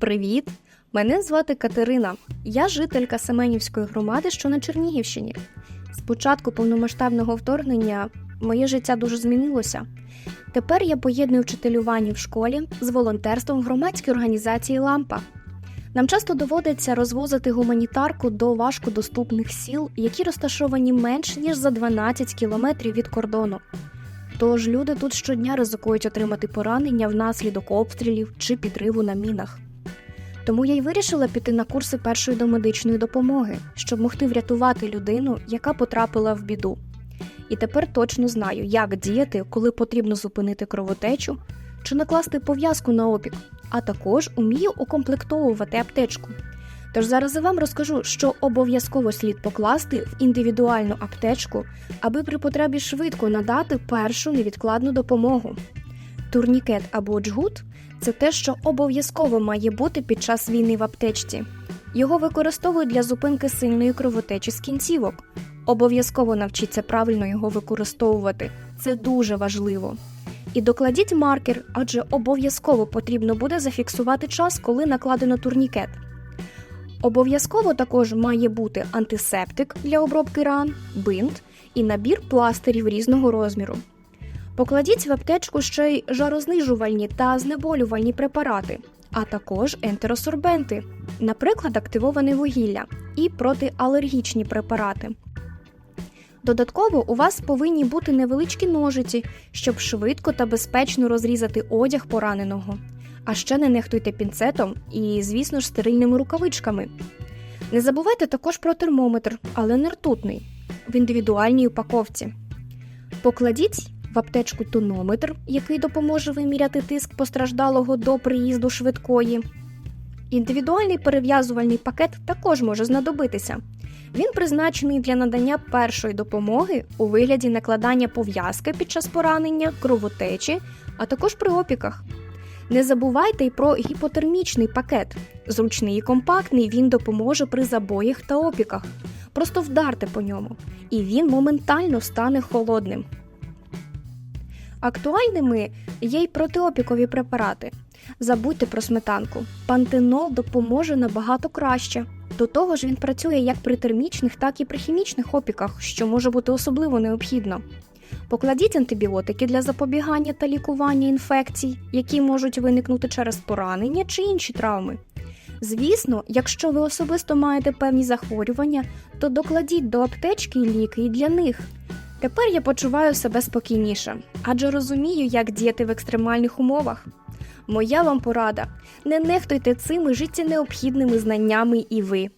Привіт! Мене звати Катерина. Я жителька Семенівської громади, що на Чернігівщині. З початку повномасштабного вторгнення моє життя дуже змінилося. Тепер я поєдную вчителювання в школі з волонтерством в громадській організації Лампа. Нам часто доводиться розвозити гуманітарку до важкодоступних сіл, які розташовані менш ніж за 12 кілометрів від кордону. Тож люди тут щодня ризикують отримати поранення внаслідок обстрілів чи підриву на мінах. Тому я й вирішила піти на курси першої домедичної допомоги, щоб могти врятувати людину, яка потрапила в біду. І тепер точно знаю, як діяти, коли потрібно зупинити кровотечу чи накласти пов'язку на опік, а також умію укомплектовувати аптечку. Тож зараз я вам розкажу, що обов'язково слід покласти в індивідуальну аптечку, аби при потребі швидко надати першу невідкладну допомогу. Турнікет або джгут це те, що обов'язково має бути під час війни в аптечці. Його використовують для зупинки сильної кровотечі з кінцівок. Обов'язково навчіться правильно його використовувати. Це дуже важливо. І докладіть маркер, адже обов'язково потрібно буде зафіксувати час, коли накладено турнікет. Обов'язково також має бути антисептик для обробки ран, бинт і набір пластирів різного розміру. Покладіть в аптечку ще й жарознижувальні та знеболювальні препарати, а також ентеросорбенти, наприклад, активоване вугілля і протиалергічні препарати. Додатково у вас повинні бути невеличкі ножиці, щоб швидко та безпечно розрізати одяг пораненого. А ще не нехтуйте пінцетом і, звісно ж, стерильними рукавичками. Не забувайте також про термометр, але не ртутний, в індивідуальній упаковці. Покладіть в аптечку тонометр, який допоможе виміряти тиск постраждалого до приїзду швидкої. Індивідуальний перев'язувальний пакет також може знадобитися. Він призначений для надання першої допомоги у вигляді накладання пов'язки під час поранення, кровотечі, а також при опіках. Не забувайте й про гіпотермічний пакет. Зручний і компактний, він допоможе при забоях та опіках. Просто вдарте по ньому, і він моментально стане холодним. Актуальними є й протиопікові препарати. Забудьте про сметанку. Пантенол допоможе набагато краще. До того ж, він працює як при термічних, так і при хімічних опіках, що може бути особливо необхідно. Покладіть антибіотики для запобігання та лікування інфекцій, які можуть виникнути через поранення чи інші травми. Звісно, якщо ви особисто маєте певні захворювання, то докладіть до аптечки ліки і для них. Тепер я почуваю себе спокійніше, адже розумію, як діяти в екстремальних умовах. Моя вам порада: не нехтуйте цими життєнеобхідними знаннями і ви.